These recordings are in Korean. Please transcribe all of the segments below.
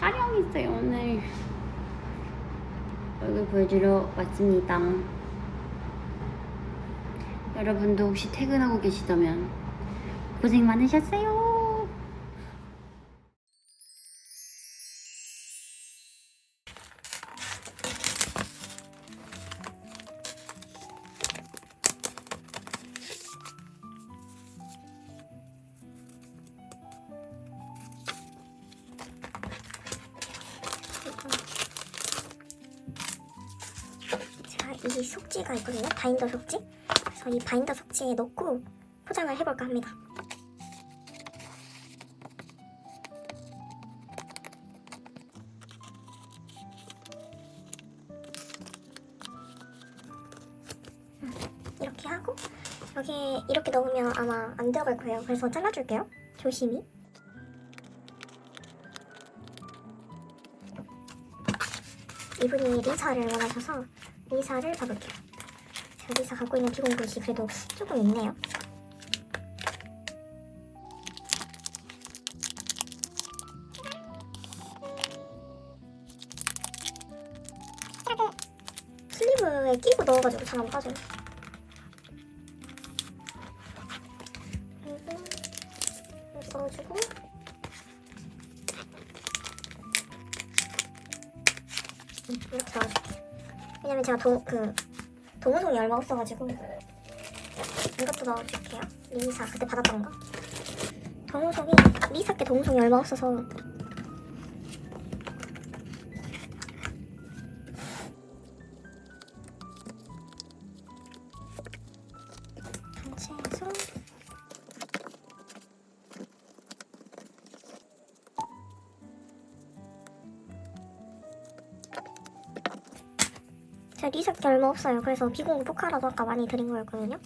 촬영 있어요 오늘. 얼굴 보여주러 왔습니다. 여러분도 혹시 퇴근하고 계시다면 고생 많으셨어요 이 속지가 있거든요. 바인더 속지. 그래서 이 바인더 속지에 넣고 포장을 해볼까 합니다. 음, 이렇게 하고 여기에 이렇게 넣으면 아마 안 들어갈 거예요. 그래서 잘라줄게요. 조심히. 이분이 리사를 원하셔서 리사를 봐볼게요. 리사 갖고 있는 비공 글씨 그래도 조금 있네요. 슬리브에 끼고 넣어가지고 잘 안 빠져요. 제가 도, 그 동호송이 얼마 없어가지고 이것도 넣어줄게요. 리사 그때 받았던 거. 동호송이 리사 께 동호송이 얼마 없어서 없어요. 그래서 비공구 포카라도 아까 많이 드린 거였거든요.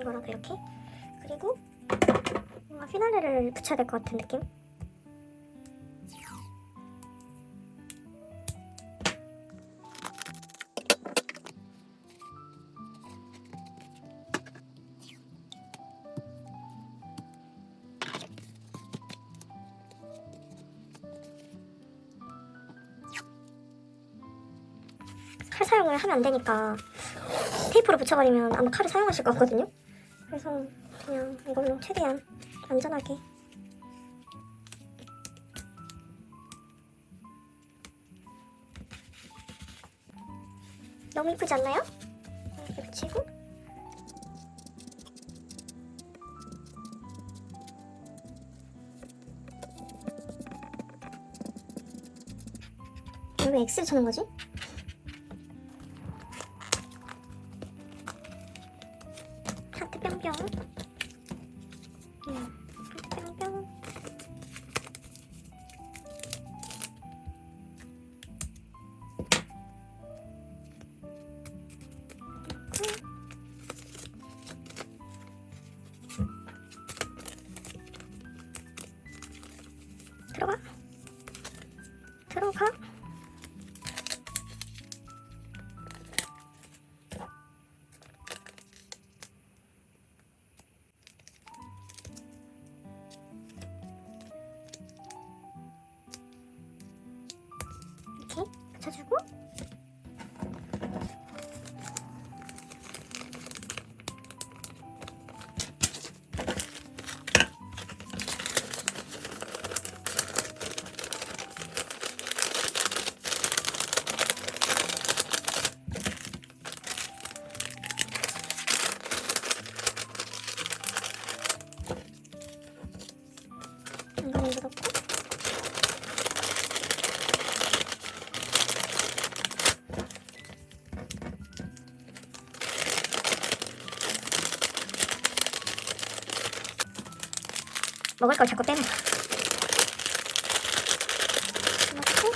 이거라도 이렇게. 그리고 뭔가 피날레를 붙여야 될 것 같은 느낌? 안 되니까 테이프로 붙여버리면 아마 칼을 사용하실 것 같거든요. 그래서 그냥 이걸로 최대한 안전하게 너무 이쁘지 않나요? 이렇게 붙이고 왜 X를 쳐는 거지? 먹을 걸 자꾸 빼는 거. 넣고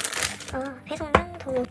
아 배송만 도우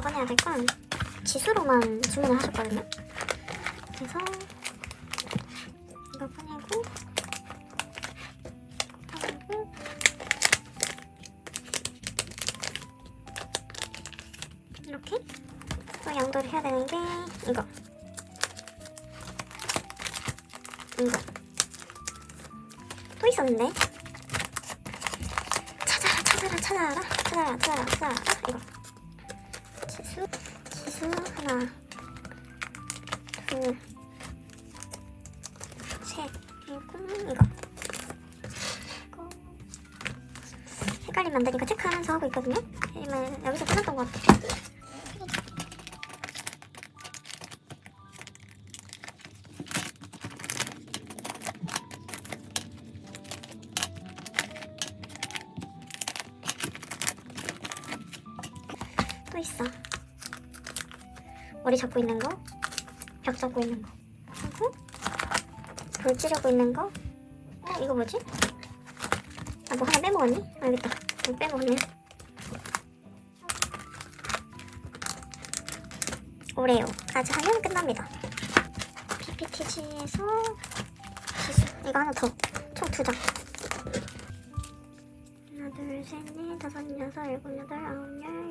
될건 지수로만 주문을 하셨거든요. 그래서 이거 꺼내고 이렇게 또 양도를 해야 되는 게 이거. 이거. 또 있었는데. 찾아라 찾아라 찾아라 찾아라 찾아라 찾아라. 이거 지수 지수 하나 둘셋. 그리고 이거 이거. 헷갈리면 안 되니까 체크하면서 하고 있거든요. 아니면 여기서 끝났던 것 같아 또 있어. 머리 잡고 있는 거, 벽 잡고 있는 거, 그리고 돌 찌르고 있는 거. 어 이거 뭐지? 아 뭐 하나 빼먹었니? 아 여기 있다. 이거 빼먹었네. 오레오까지 하면 끝납니다. PPTG에서 지수 이거 하나 더. 총 두 장. 하나 둘 셋 넷 다섯 여섯 일곱 여덟 아홉 열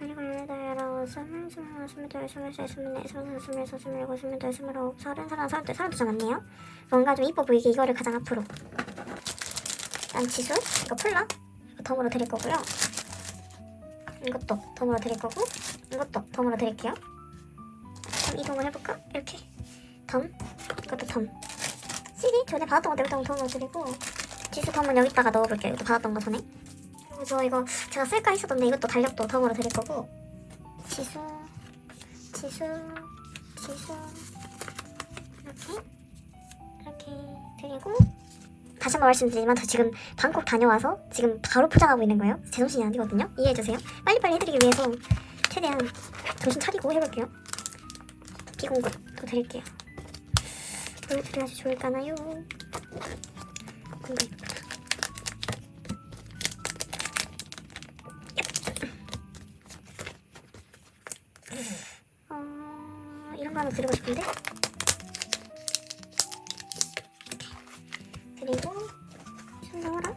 열일곱 열여덟 열아홉 스물 스물하나 스물둘 스물셋 스물넷 스물다섯 스물여섯 스물일곱 스물여덟 스물아홉 서른 서른 서른둘 서른두 장 맞네요 뭔가 좀 이뻐 보이게 이거를 가장 앞으로. 일단 지수 이거 폴라 이거 덤으로 드릴 거고요. 이것도 덤으로 드릴 거고 이것도 덤으로 드릴게요. 그럼 이동을 해볼까? 이렇게. 덤 이것도 덤. CD 전에 받았던 거 내가 덤으로 드리고 지수 덤은 여기다가 넣어볼게요. 이거 받았던 거 전에. 저 이거 제가 쓸까 했었던데 이것도 달력도 덤으로 드릴 거고. 지수, 지수, 지수. 이렇게, 이렇게 드리고. 다시 한번 말씀드리지만 저 지금 방콕 다녀와서 지금 바로 포장하고 있는 거예요. 제정신이 아니거든요. 이해해주세요. 빨리빨리 해드리기 위해서 최대한 정신 차리고 해볼게요. 비공급 더 드릴게요. 뭘 드려야지 좋을까나요? 공급. 하나 드리고 싶은데? 그리고 손 넣어라요.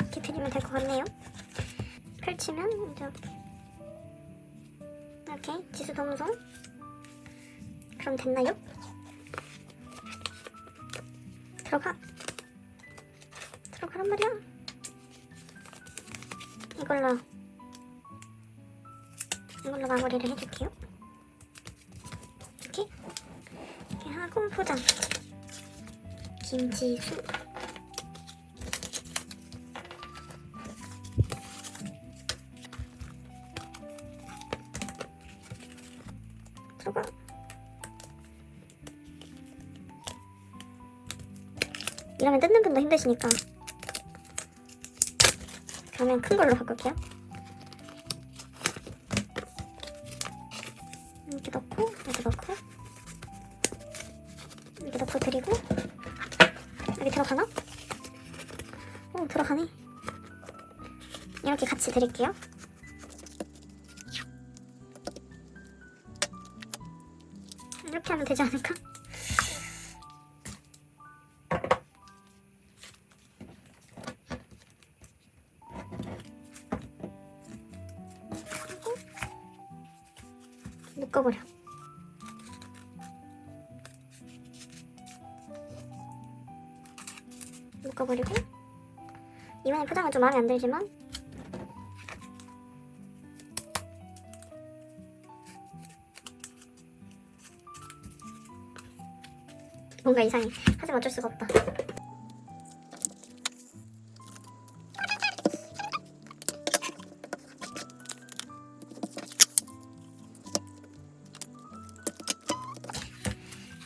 이렇게 드리면 될 것 같네요. 펼치면 이렇게 이렇게 지수 동성? 그럼 됐나요? 들어가. 들어가란 말이야. 이걸로. 이걸로 마무리를 해줄게요. 이렇게? 이렇게 하고 포장. 김지수 분도 힘드시니까. 그러면 큰 걸로 바꿀게요. 이렇게 넣고, 여기 넣고, 이렇게 넣고 드리고, 여기 들어가나? 오, 들어가네. 이렇게 같이 드릴게요. 이렇게 하면 되지 않을까? 묶어버려. 묶어버리고 이번에 포장은 좀 마음에 안 들지만 뭔가 이상해. 하지만 어쩔 수가 없다.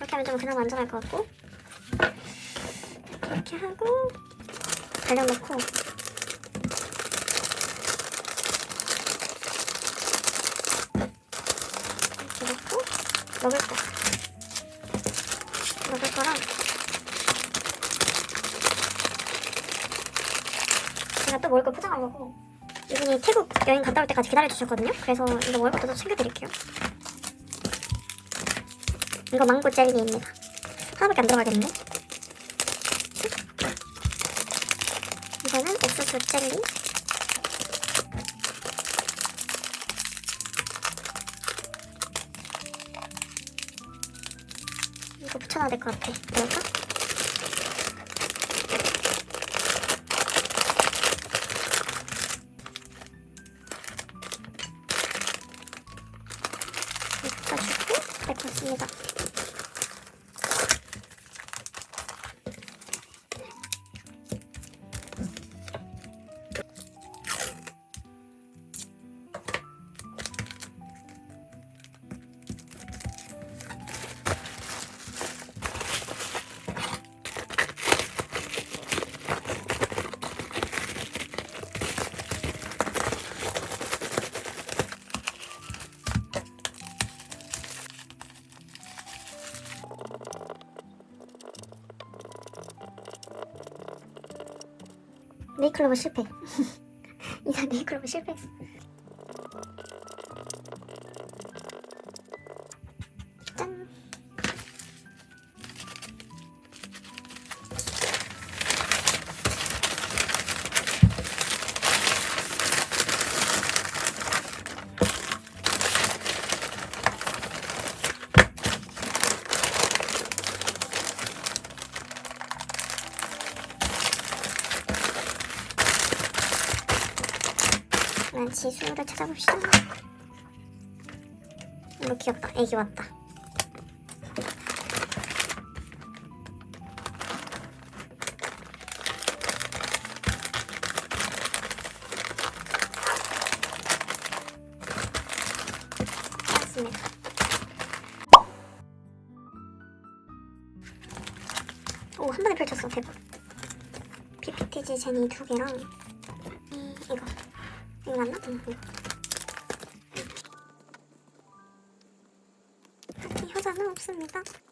이렇게 하면 좀 그나마 안전할 것 같고. 이렇게 하고 달려놓고. 이렇게 놓고 먹을 거. 먹을 거랑. 제가 또 먹을 거 포장하려고. 이분이 태국 여행 갔다 올 때까지 기다려 주셨거든요. 그래서 이거 먹을 것도 좀 챙겨드릴게요. 이거 망고 젤리입니다. 하나밖에 안 들어가겠는데? 이거는 옥수수 젤리. 이거 붙여놔야 될 것 같아. 그럴까? 네이클로버 실패. 이사 네이클로버 실패했어. 짠. 지수를 찾아봅시다. 이거 귀엽다. 애기 왔다. 맞습니다. 오, 한 번에 펼쳤어. 대박. PPTG 제니 두 개랑. 맞나? 응, 이거. 이 효자는 없습니다. 다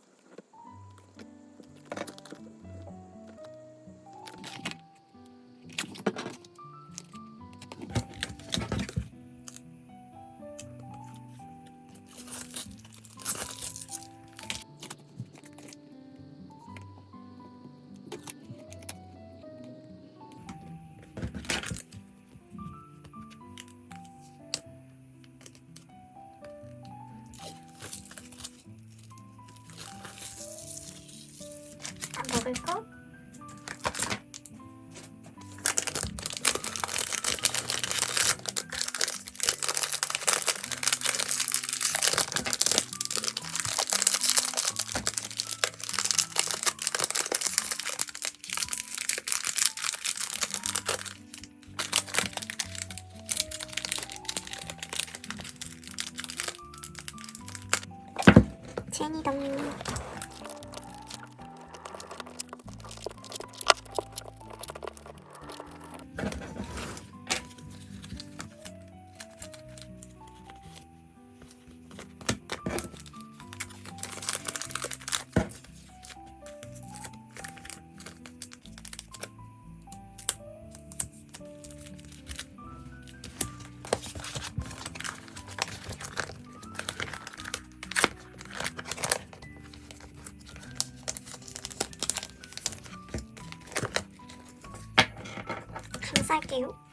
Thank you.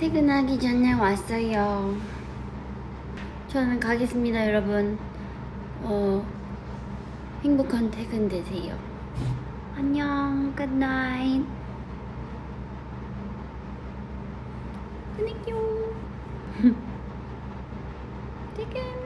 퇴근하기 전에 왔어요. 저는 가겠습니다, 여러분. 어, 행복한 퇴근 되세요. 안녕, good night. 안녕. 퇴근.